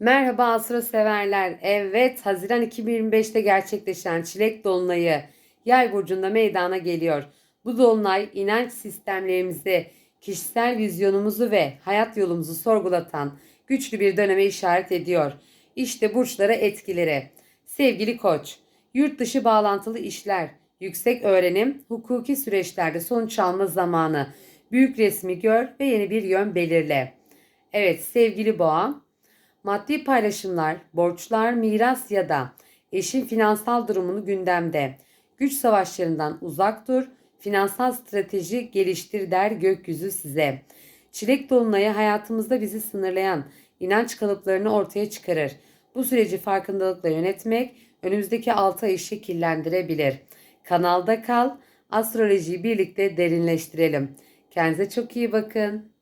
Merhaba Asra severler. Evet, Haziran 2025'te gerçekleşen Çilek Dolunayı Yay burcunda meydana geliyor. Bu dolunay inanç sistemlerimizi, kişisel vizyonumuzu ve hayat yolumuzu sorgulatan güçlü bir döneme işaret ediyor. İşte burçlara etkileri. Sevgili Koç, yurt dışı bağlantılı işler, yüksek öğrenim, hukuki süreçlerde sonuç alma zamanı. Büyük resmi gör ve yeni bir yön belirle. Evet sevgili Boğa, Maddi paylaşımlar, borçlar, miras ya da eşin finansal durumunu gündemde. Güç savaşlarından uzak dur, finansal strateji geliştir der gökyüzü size. Çilek dolunayı hayatımızda bizi sınırlayan inanç kalıplarını ortaya çıkarır. Bu süreci farkındalıkla yönetmek önümüzdeki 6 ayı şekillendirebilir. Kanalda kal, astrolojiyi birlikte derinleştirelim. Kendinize çok iyi bakın.